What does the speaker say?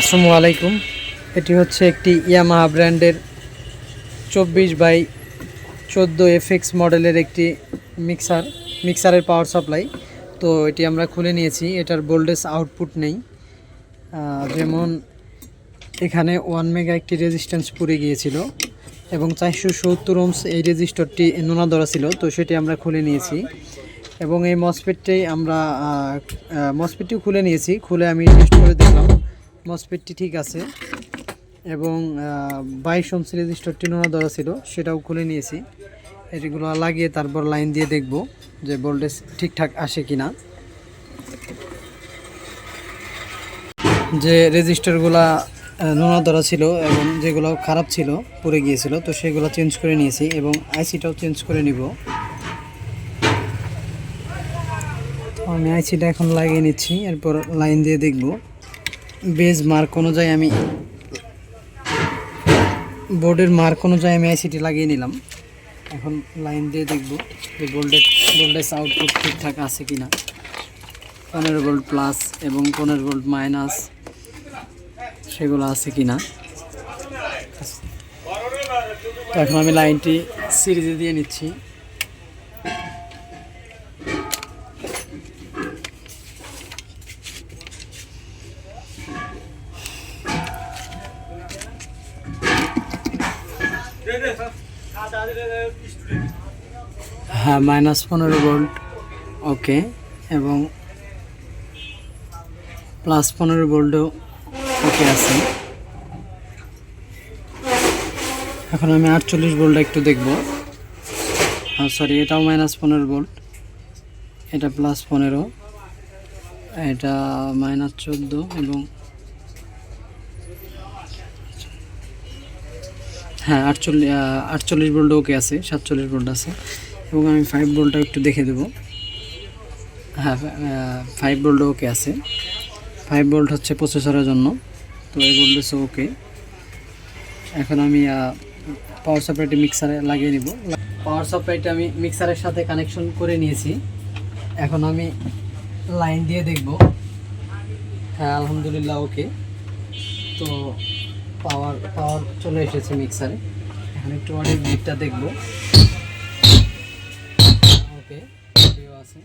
আসসালামু আলাইকুম। এটি হচ্ছে একটি ইয়ামাহা ব্র্যান্ডের চব্বিশ বাই চোদ্দ এফএক্স মডেলের একটি মিক্সার, মিক্সারের পাওয়ার সাপ্লাই তো এটি আমরা খুলে নিয়েছি, এটার ভোল্টেজ আউটপুট নেই। যেমন এখানে ওয়ান মেগা একটি রেজিস্ট্যান্স পুড়ে গিয়েছিল এবং চারশো সত্তর ওমস এই রেজিস্টরটি নোনা ধরা ছিল, তো সেটি আমরা খুলে নিয়েছি। এবং এই মসপেটটি আমরা মসপেটটিও খুলে নিয়েছি, খুলে আমি টেস্ট করে দেখলাম। মসপেটটি ঠিক আছে এবং বাইশ ওমস রেজিস্টরটি নোনা ধরা ছিল সেটাও খুলে নিয়েছি। এটিগুলো লাগিয়ে তারপর লাইন দিয়ে দেখব যে ভোল্টেজ ঠিকঠাক আসে কি না যে রেজিস্টারগুলা নোনা ধরা ছিল এবং যেগুলো খারাপ ছিল, পড়ে গিয়েছিল, তো সেগুলো চেঞ্জ করে নিয়েছি এবং আইসিটাও চেঞ্জ করে নিব। আমি আইসিটা এখন লাগিয়ে নিচ্ছি, এরপর লাইন দিয়ে দেখব। বেজ মার্ক অনুযায়ী আমি বোর্ডের মার্ক অনুযায়ী আমি আইসিটি লাগিয়ে নিলাম। এখন লাইন দিয়ে দেখব যে ভোল্টেজ ভোল্টেজ আউটপুট ঠিকঠাক আছে কি না পনেরো ভোল্ট প্লাস এবং পনেরো ভোল্ট মাইনাস সেগুলো আছে কি না এখন আমি লাইনটি সিরিজে দিয়ে নিচ্ছি। হ্যাঁ মাইনাস পনেরো ভোল্ট ওকে এবং প্লাস পনেরো ভোল্টও ওকে আছে। এখন আমি আটচল্লিশ ভোল্ট একটু দেখব। সরি এটাও মাইনাস পনেরো ভোল্ট এটা প্লাস পনেরো, এটা মাইনাস চোদ্দ, এবং হ্যাঁ আটচল্লিশ আটচল্লিশ ভোল্ট ওকে আছে, সাতচল্লিশ বোল্ট আছে। এবং আমি ফাইভ ভোল্টটা একটু দেখে দেবো। হ্যাঁ ফাইভ ভোল্ট ওকে আছে। ফাইভ বোল্ট হচ্ছে প্রসেসরের জন্য, তো এই ভোল্টেজ ওকে এখন আমি পাওয়ার সাপ্লাইটি মিক্সারে লাগিয়ে নিব। পাওয়ার সাপ্লাইটা আমি মিক্সারের সাথে কানেকশন করে নিয়েছি। এখন আমি লাইন দিয়ে দেখব। হ্যাঁ আলহামদুলিল্লাহ ওকে তো পাওয়ার পাওয়ার চলে এসেছে মিক্সারে এখন একটু অনেক বিটটা দেখব। ওকে আছে।